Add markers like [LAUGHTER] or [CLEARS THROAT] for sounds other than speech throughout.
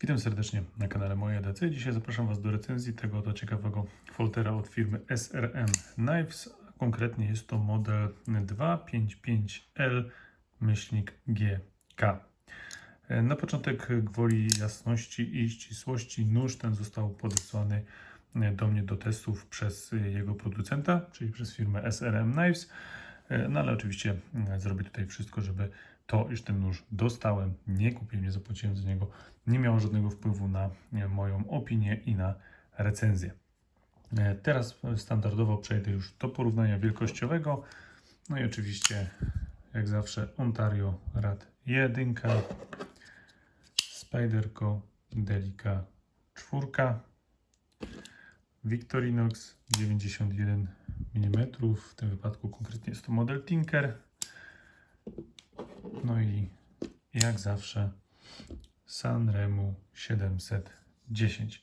Witam serdecznie na kanale Moje EDC. Dzisiaj zapraszam Was do recenzji tego oto ciekawego foltera od firmy SRM Knives. Konkretnie jest to model 255L-GK. Na początek gwoli jasności i ścisłości nóż ten został podesłany do mnie do testów przez jego producenta, czyli przez firmę SRM Knives. No ale oczywiście zrobię tutaj wszystko, żeby to, iż ten nóż dostałem, nie kupiłem, nie zapłaciłem za niego, nie miało żadnego wpływu na e, moją opinię i na recenzję. E, Teraz standardowo przejdę już do porównania wielkościowego. No i oczywiście, jak zawsze, Ontario Rad 1, Spiderco Delica 4, Victorinox 91 mm, w tym wypadku konkretnie jest to model Tinker. No i jak zawsze Sanremo 710.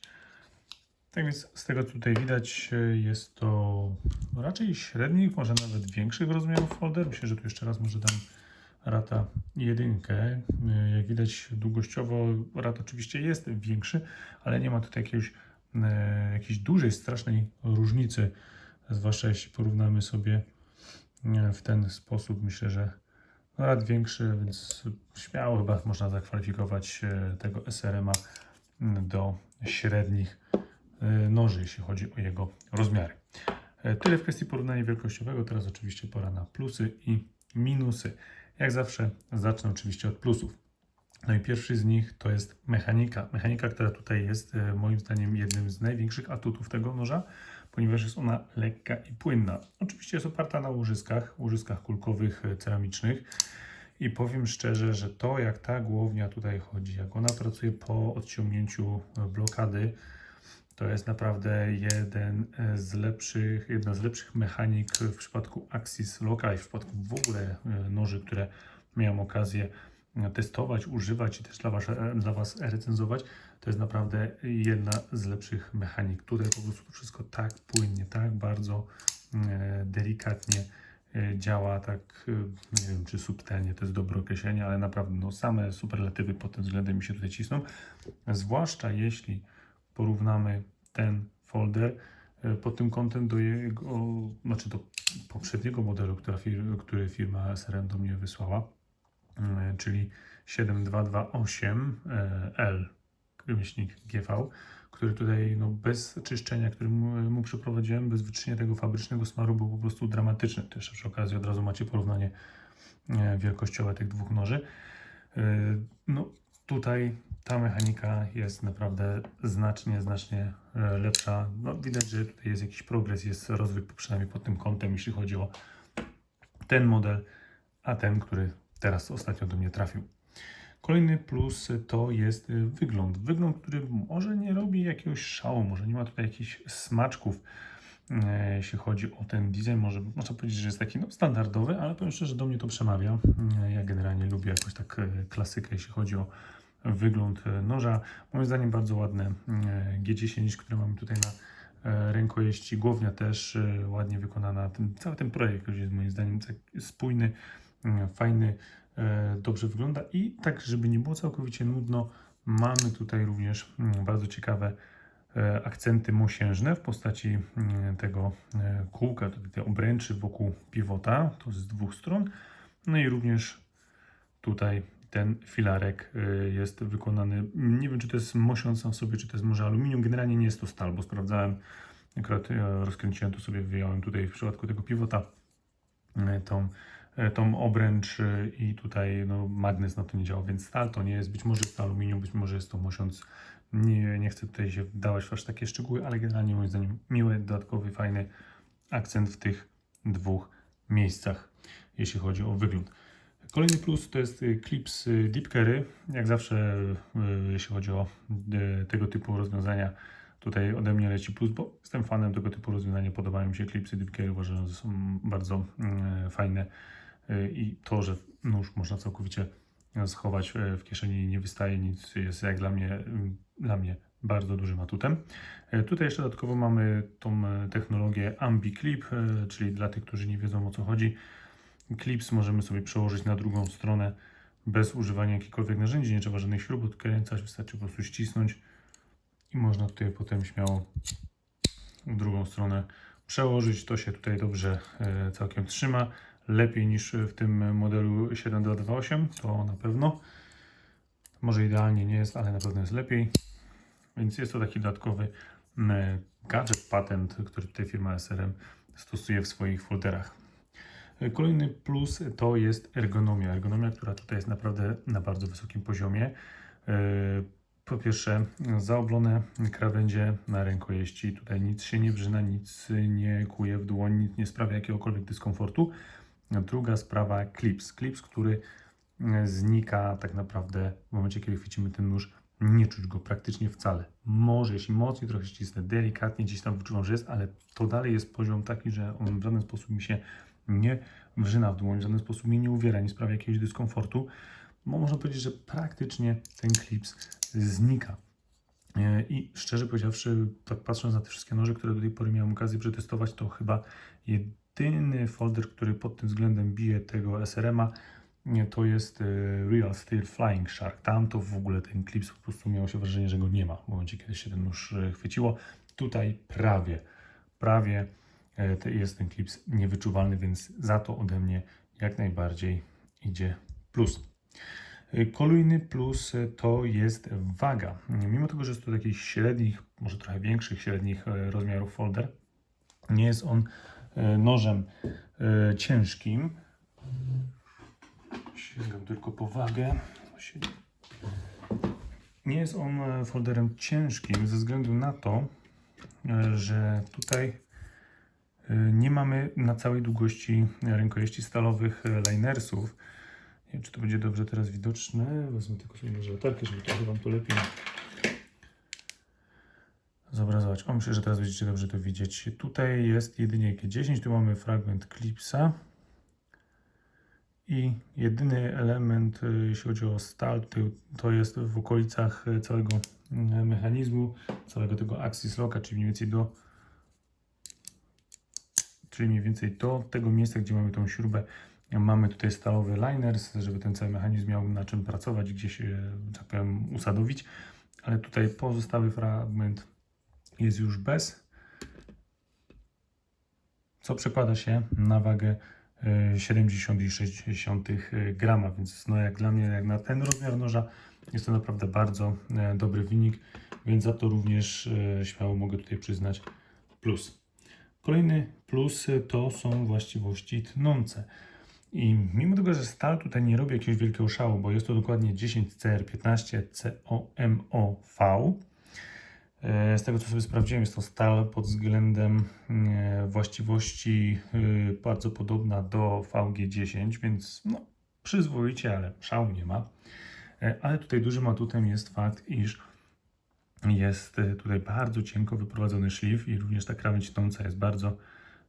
Tak więc z tego co tutaj widać jest to raczej średnich, może nawet większych rozmiarów folder. Myślę, że tu jeszcze raz może dam rata jedynkę. Jak widać długościowo rat oczywiście jest większy, ale nie ma tutaj jakiegoś, e, jakiejś dużej, strasznej różnicy. Zwłaszcza jeśli porównamy sobie e, w ten sposób. Myślę, że rad większy, więc śmiało chyba można zakwalifikować e, tego SRM-a do średnich e, noży, jeśli chodzi o jego rozmiary. E, Tyle w kwestii porównania wielkościowego. Teraz oczywiście pora na plusy i minusy. Jak zawsze zacznę oczywiście od plusów. No i pierwszy z nich to jest mechanika. Mechanika, która tutaj jest moim zdaniem jednym z największych atutów tego noża, ponieważ jest ona lekka i płynna. Oczywiście jest oparta na łożyskach, łożyskach kulkowych, e, ceramicznych. I powiem szczerze, że to jak ta głownia tutaj chodzi, jak ona pracuje po odciągnięciu e, blokady, to jest naprawdę jeden e, z lepszych, jedna z lepszych mechanik w przypadku Axis Loka i w przypadku w ogóle noży, które miałem okazję testować, używać i też dla was, dla was recenzować. To jest naprawdę jedna z lepszych mechanik. Tutaj po prostu wszystko tak płynnie, tak bardzo e, delikatnie e, działa, tak e, nie wiem czy subtelnie to jest dobre określenie, ale naprawdę no, same superlatywy pod tym względem mi się tutaj cisną. Zwłaszcza jeśli porównamy ten folder pod tym kątem do jego, znaczy do poprzedniego modelu, która który firma SRM do mnie wysłała, e, czyli 7228L, myślnik GV, który tutaj no, bez czyszczenia, który mu, mu przeprowadziłem, bez wyczyszczenia tego fabrycznego smaru był po prostu dramatyczny. Też przy okazji od razu macie porównanie e, wielkościowe tych dwóch noży. E, No tutaj ta mechanika jest naprawdę znacznie, znacznie e, lepsza. No, widać, że tutaj jest jakiś progres, jest rozwój przynajmniej pod tym kątem, jeśli chodzi o ten model, a ten, który teraz ostatnio do mnie trafił. Kolejny plus to jest y, wygląd. Wygląd, który może nie robi jakiegoś szału, może nie ma tutaj jakichś smaczków, e, jeśli chodzi o ten design. Może można powiedzieć, że jest taki no, standardowy, ale powiem szczerze, do mnie to przemawia. E, Ja generalnie lubię jakoś tak e, klasykę, jeśli chodzi o wygląd noża. Moim zdaniem bardzo ładne e, G10, które mamy tutaj na rękojeści. Głownia też ładnie wykonana. Ten, cały ten projekt jest moim zdaniem tak spójny, fajny, dobrze wygląda i tak, żeby nie było całkowicie nudno, mamy tutaj również mm, bardzo ciekawe e, akcenty mosiężne w postaci mm, tego e, kółka, tutaj te obręczy wokół piwota, to z dwóch stron, no i również tutaj ten filarek jest wykonany, nie wiem czy to jest mosiąc sam sobie, czy to jest może aluminium, generalnie nie jest to stal, bo sprawdzałem, akurat e, rozkręciłem to sobie, wyjąłem tutaj w przypadku tego piwota e, tą, e, tą obręcz e, i tutaj no, magnes na to nie działa, więc stal to nie jest, być może jest to aluminium, być może jest to mosiąc, nie, nie chcę tutaj się wdawać w aż takie szczegóły, ale generalnie moim zdaniem miły, dodatkowy, fajny akcent w tych dwóch miejscach, jeśli chodzi o wygląd. Kolejny plus to jest y, Clips Deep Carry. Jak zawsze, jeśli chodzi o tego typu rozwiązania, tutaj ode mnie leci plus, bo jestem fanem tego typu rozwiązania. Podobają mi się Clipsy Deep Carry, uważam, że są bardzo y, fajne i to, że nóż można całkowicie schować y, w kieszeni i nie wystaje nic, jest jak dla mnie, y, dla mnie bardzo dużym atutem. E, Tutaj jeszcze dodatkowo mamy tą e, technologię AmbiClip, e, czyli dla tych, którzy nie wiedzą o co chodzi, Clips możemy sobie przełożyć na drugą stronę. bez używania jakichkolwiek narzędzi, nie trzeba żadnych śrub odkręcać, wystarczy po prostu ścisnąć i można tutaj potem śmiało w drugą stronę przełożyć. To się tutaj dobrze e, całkiem trzyma. Lepiej niż w tym modelu 7228, to na pewno. Może idealnie nie jest, ale na pewno jest lepiej. Więc jest to taki dodatkowy mm, gadżet, patent, który tutaj firma SRM stosuje w swoich folderach. Kolejny plus to jest ergonomia. Ergonomia, która tutaj jest naprawdę na bardzo wysokim poziomie. E, Po pierwsze, zaoblone krawędzie na rękojeści. Tutaj nic się nie brzyna, nic nie kuje w dłoń, nic nie sprawia jakiegokolwiek dyskomfortu. Druga sprawa, clips. Clips, który e, znika tak naprawdę w momencie, kiedy chwycimy ten nóż. Nie czuć go praktycznie wcale. Może, jeśli mocniej trochę ścisnę, delikatnie gdzieś tam wyczuwam, że jest, ale to dalej jest poziom taki, że on w żaden sposób mi się nie wrzyna w dłoń, w żaden sposób mnie nie uwiera, nie sprawia jakiegoś dyskomfortu. Bo można powiedzieć, że praktycznie ten klips znika. E, I szczerze powiedziawszy, tak patrząc na te wszystkie noże, które do tej pory miałem okazję przetestować, to chyba folder, który pod tym względem bije tego SRM-a, to jest e, Real Steel Flying Shark. Tam to w ogóle ten klips po prostu miało się wrażenie, że go nie ma w momencie, kiedy się ten nóż e, chwyciło. Tutaj prawie, prawie e, jest ten klips niewyczuwalny, więc za to ode mnie jak najbardziej idzie plus. Kolejny plus to jest waga. Mimo tego, że jest to takich średnich, może trochę większych, średnich rozmiarów folder, nie jest on nożem e, ciężkim. Sięgam tylko po wagę. Nie jest on e, folderem ciężkim ze względu na to, e, że tutaj e, nie mamy na całej długości rękojeści stalowych e, linersów. Nie wiem, czy to będzie dobrze teraz widoczne. Wezmę tylko sobie może latarkę, żeby trochę Wam to lepiej zobrazować. O, myślę, że teraz będziecie dobrze to widzieć. Tutaj jest jedynie G10, tu mamy fragment klipsa. I jedyny element, y, jeśli chodzi o stal, to, jest w okolicach y, całego y, mechanizmu, całego tego axis locka, czyli mniej więcej do czyli mniej więcej do tego miejsca, gdzie mamy tą śrubę, mamy tutaj stalowy liners, żeby ten cały mechanizm miał na czym pracować, gdzieś, tak powiem, usadowić, ale tutaj pozostały fragment jest już bez, co przekłada się na wagę e, 70,6 grama, więc no jak dla mnie, jak na ten rozmiar noża, jest to naprawdę bardzo e, dobry wynik, więc za to również e, śmiało mogę tutaj przyznać plus. Kolejny plus to są właściwości tnące. I mimo tego, że stal tutaj nie robi jakiegoś wielkiego szału, bo jest to dokładnie 10CR15 COMOV, e, z tego co sobie sprawdziłem, jest to stal pod względem e, właściwości e, bardzo podobna do VG10, więc no, przyzwoicie, ale szału nie ma. E, Ale tutaj dużym atutem jest fakt, iż jest e, tutaj bardzo cienko wyprowadzony szlif i również ta krawędź tnąca jest bardzo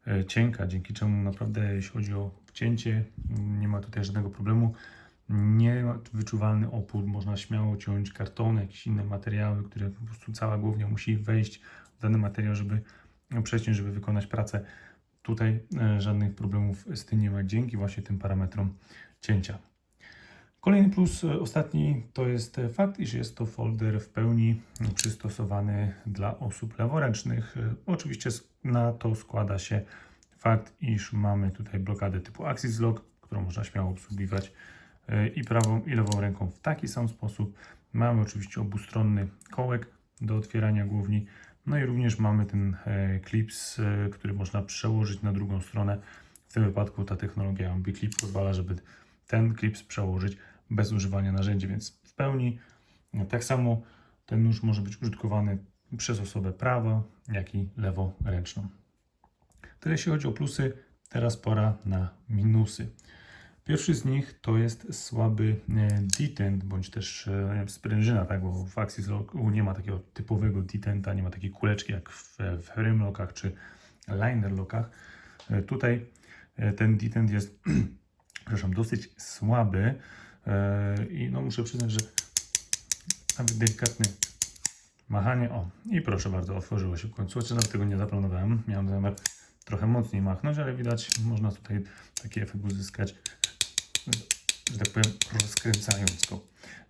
e, cienka, dzięki czemu naprawdę jeśli chodzi o cięcie m, nie ma tutaj żadnego problemu. Nie ma wyczuwalny opór, można śmiało ciąć kartony, jakieś inne materiały, które po prostu cała głownia musi wejść w dany materiał, żeby przeciąć, żeby wykonać pracę. Tutaj e, żadnych problemów z tym nie ma dzięki właśnie tym parametrom cięcia. Kolejny plus, e, ostatni, to jest e, fakt, iż jest to folder w pełni przystosowany dla osób leworęcznych. Oczywiście na to składa się fakt, iż mamy tutaj blokadę typu Axis Lock, którą można śmiało obsługiwać i prawą i lewą ręką w taki sam sposób. Mamy oczywiście obustronny kołek do otwierania głowni, no i również mamy ten e, clips, e, który można przełożyć na drugą stronę. W tym wypadku ta technologia AmbiClip pozwala, żeby ten klips przełożyć bez używania narzędzi, więc w pełni tak samo ten nóż może być użytkowany przez osobę prawo, jak i leworęczną. Tyle jeśli chodzi o plusy, teraz pora na minusy. Pierwszy z nich to jest słaby e, detent, bądź też e, sprężyna, tak, bo w Axis Locku nie ma takiego typowego detenta, nie ma takiej kuleczki jak w, w Rimlockach czy Liner Lockach. E, Tutaj ten detent jest [CLEARS THROAT] przepraszam, dosyć słaby i no muszę przyznać, że nawet delikatne machanie, o i proszę bardzo, otworzyło się w końcu, chociaż nawet tego nie zaplanowałem, miałem zamiar trochę mocniej machnąć, ale widać, można tutaj taki efekt uzyskać. Że tak powiem, rozkręcając go.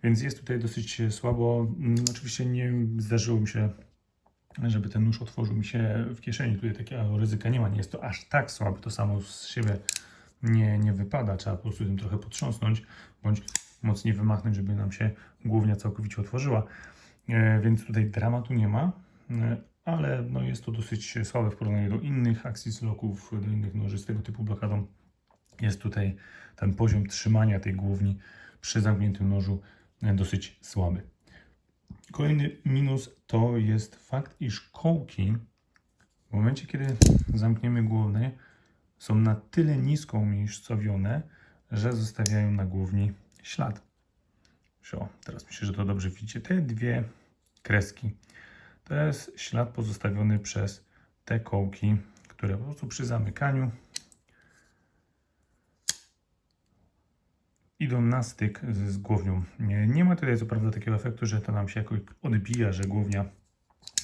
Więc jest tutaj dosyć słabo. Mm, Oczywiście nie zdarzyło mi się, żeby ten nóż otworzył mi się w kieszeni. Tutaj takiego ryzyka nie ma. Nie jest to aż tak słabe. To samo z siebie nie, nie wypada. Trzeba po prostu tym trochę potrząsnąć, bądź mocniej wymachnąć, żeby nam się głównia całkowicie otworzyła. E, Więc tutaj dramatu nie ma, e, ale no jest to dosyć słabe w porównaniu do innych Axis Locków, do innych noży z tego typu blokadą. Jest tutaj ten poziom trzymania tej główni przy zamkniętym nożu e, dosyć słaby. Kolejny minus to jest fakt, iż kołki w momencie, kiedy zamkniemy głownię, są na tyle nisko umiejscowione, że zostawiają na głowni ślad. O, teraz myślę, że to dobrze widzicie. Te dwie kreski to jest ślad pozostawiony przez te kołki, które po prostu przy zamykaniu idą na styk z, z głownią. Nie, nie ma tutaj co prawda takiego efektu, że to nam się jakoś odbija, że głownia,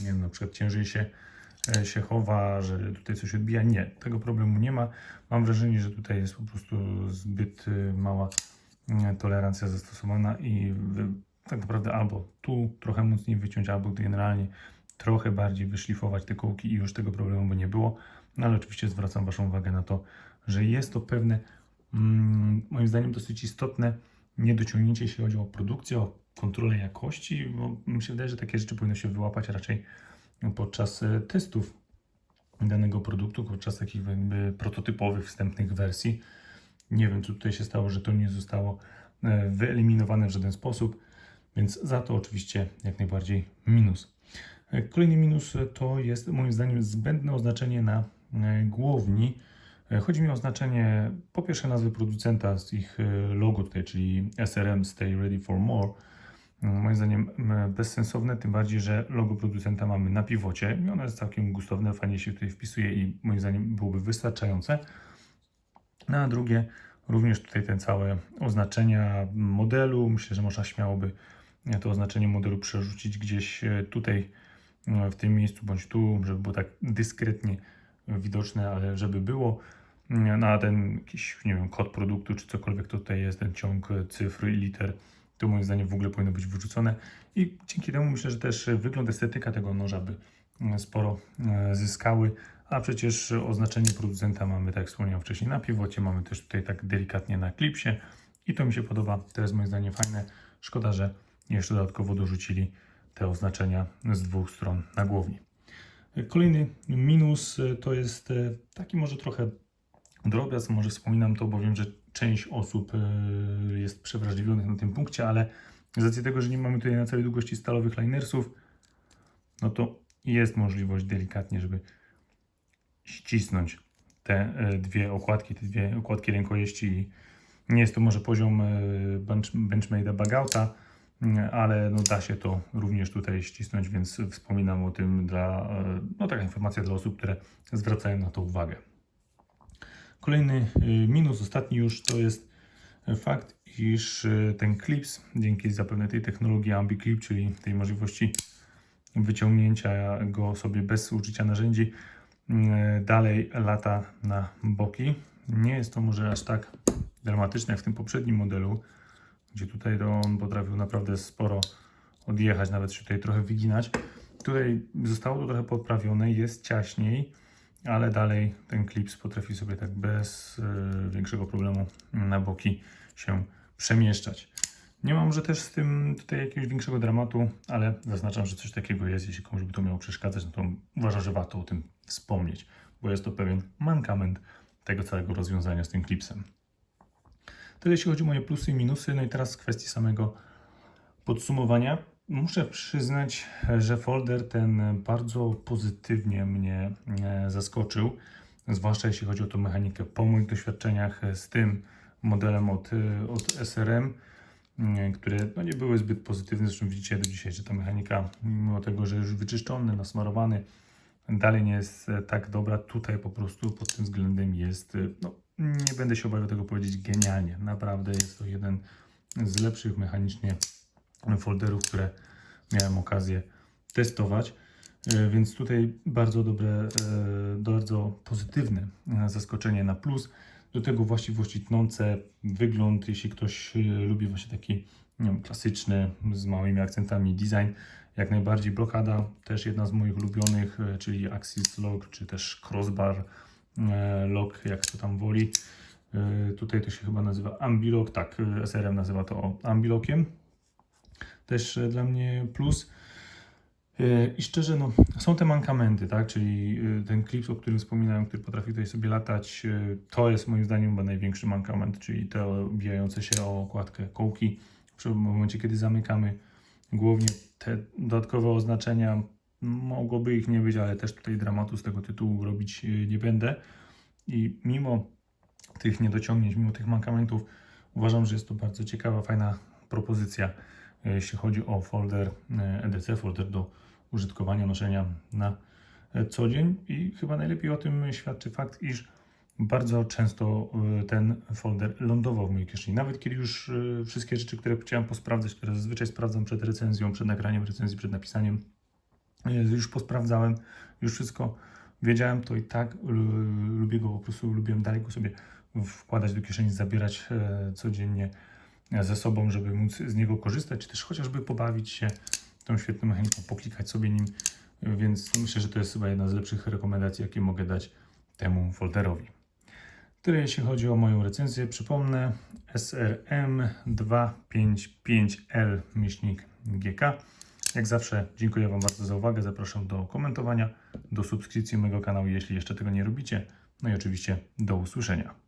nie wiem, na przykład ciężej się, e, się chowa, że tutaj coś odbija. Nie, tego problemu nie ma. Mam wrażenie, że tutaj jest po prostu zbyt y, mała y, tolerancja zastosowana i tak naprawdę albo tu trochę mocniej wyciąć, albo generalnie trochę bardziej wyszlifować te kołki i już tego problemu by nie było. No ale oczywiście zwracam Waszą uwagę na to, że jest to pewne mm, moim zdaniem dosyć istotne niedociągnięcie, jeśli chodzi o produkcję, o kontrolę jakości, bo mi się wydaje, że takie rzeczy powinno się wyłapać raczej podczas e, testów danego produktu, podczas takich jakby prototypowych, wstępnych wersji. Nie wiem, co tutaj się stało, że to nie zostało e, wyeliminowane w żaden sposób, więc za to oczywiście jak najbardziej minus. E, Kolejny minus to jest moim zdaniem zbędne oznaczenie na głowni. E, Chodzi mi o oznaczenie po pierwsze nazwy producenta z ich e, logo tutaj, czyli SRM Stay Ready for More. Mm, Moim zdaniem bezsensowne, tym bardziej, że logo producenta mamy na piwocie i ono jest całkiem gustowne, fajnie się tutaj wpisuje i moim zdaniem byłoby wystarczające. No, a drugie, również tutaj te całe oznaczenia modelu. Myślę, że można śmiałoby to oznaczenie modelu przerzucić gdzieś e, tutaj e, w tym miejscu bądź tu, żeby było tak dyskretnie widoczne, ale żeby było. Na ten jakiś, nie wiem, kod produktu czy cokolwiek to tutaj jest, ten ciąg cyfr i liter, to moim zdaniem w ogóle powinno być wyrzucone. I dzięki temu myślę, że też wygląd, estetyka tego noża by e, sporo e, zyskały, a przecież oznaczenie producenta mamy, tak jak wspomniałem wcześniej, na piwocie, mamy też tutaj tak delikatnie na klipsie. I to mi się podoba, to jest moim zdaniem fajne, szkoda, że jeszcze dodatkowo dorzucili te oznaczenia z dwóch stron na głowni. Kolejny minus e, to jest e, taki może trochę drobiazg, może wspominam to, bo wiem, że część osób e, jest przewrażliwionych na tym punkcie, ale z racji tego, że nie mamy tutaj na całej długości stalowych linersów, no to jest możliwość delikatnie, żeby ścisnąć te dwie okładki, te dwie okładki rękojeści. Nie jest to może poziom bench, Benchmade'a Bagouta, mm, ale no da się to również tutaj ścisnąć, więc wspominam o tym dla, e, no taka informacja dla osób, które zwracają na to uwagę. Kolejny y, minus, ostatni już, to jest fakt, iż y, ten clips, dzięki zapewne tej technologii AmbiClip, czyli tej możliwości wyciągnięcia go sobie bez użycia narzędzi, dalej lata na boki. Nie jest to może aż tak dramatyczne jak w tym poprzednim modelu, gdzie tutaj on potrafił naprawdę sporo odjechać, nawet się tutaj trochę wyginać. Tutaj zostało to trochę poprawione, jest ciaśniej, ale dalej ten klips potrafi sobie tak bez y, większego problemu na boki się przemieszczać. Nie mam, że też z tym tutaj jakiegoś większego dramatu, ale zaznaczam, że coś takiego jest. Jeśli komuś by to miało przeszkadzać, no to uważam, że warto o tym wspomnieć, bo jest to pewien mankament tego całego rozwiązania z tym klipsem. Tyle jeśli chodzi o moje plusy i minusy. No i teraz z kwestii samego podsumowania. Muszę przyznać, że folder ten bardzo pozytywnie mnie e, zaskoczył, zwłaszcza jeśli chodzi o tą mechanikę. Po moich doświadczeniach z tym modelem od, e, od SRM, m, które no nie były zbyt pozytywne, zresztą widzicie do dzisiaj, że ta mechanika, mimo tego, że już wyczyszczony, nasmarowany, dalej nie jest e, tak dobra. Tutaj po prostu pod tym względem jest, no nie będę się obawiał tego powiedzieć, genialnie. Naprawdę jest to jeden z lepszych mechanicznie folderów, które miałem okazję testować. E, Więc tutaj bardzo dobre, e, bardzo pozytywne e, zaskoczenie na plus. Do tego właściwości tnące, wygląd, jeśli ktoś y, lubi właśnie taki wiem, klasyczny, z małymi akcentami design, jak najbardziej blokada, też jedna z moich ulubionych, czyli Axis Lock, czy też Crossbar e, Lock, jak to tam woli. Y, Tutaj to się chyba nazywa Ambilock, tak, y, SRM nazywa to Ambilockiem. Też e, dla mnie plus. E, I szczerze, no, są te mankamenty, tak? Czyli e, ten klips, o którym wspominałem, który potrafi tutaj sobie latać, e, to jest moim zdaniem chyba największy mankament, czyli te obijające się o okładkę kołki. W momencie, kiedy zamykamy głównie te dodatkowe oznaczenia, mogłoby ich nie być, ale też tutaj dramatu z tego tytułu robić e, nie będę. I mimo tych niedociągnięć, mimo tych mankamentów, uważam, że jest to bardzo ciekawa, fajna propozycja, e, jeśli chodzi o folder e, EDC, folder do użytkowania, noszenia na e, co dzień. I chyba najlepiej o tym świadczy fakt, iż bardzo często ten folder lądował w mojej kieszeni. Nawet kiedy już wszystkie rzeczy, które chciałem posprawdzać, które zazwyczaj sprawdzam przed recenzją, przed nagraniem recenzji, przed napisaniem, już posprawdzałem, już wszystko wiedziałem, to i tak lu- lubię go po prostu, lubiłem dalej go sobie wkładać do kieszeni, zabierać e, codziennie ze sobą, żeby móc z niego korzystać, czy też chociażby pobawić się tą świetną mechaniką, poklikać sobie nim, więc myślę, że to jest chyba jedna z lepszych rekomendacji, jakie mogę dać temu folderowi. Tyle jeśli chodzi o moją recenzję. Przypomnę SRM 255L myślnik GK. Jak zawsze dziękuję Wam bardzo za uwagę. Zapraszam do komentowania, do subskrypcji mojego kanału, jeśli jeszcze tego nie robicie. No i oczywiście do usłyszenia.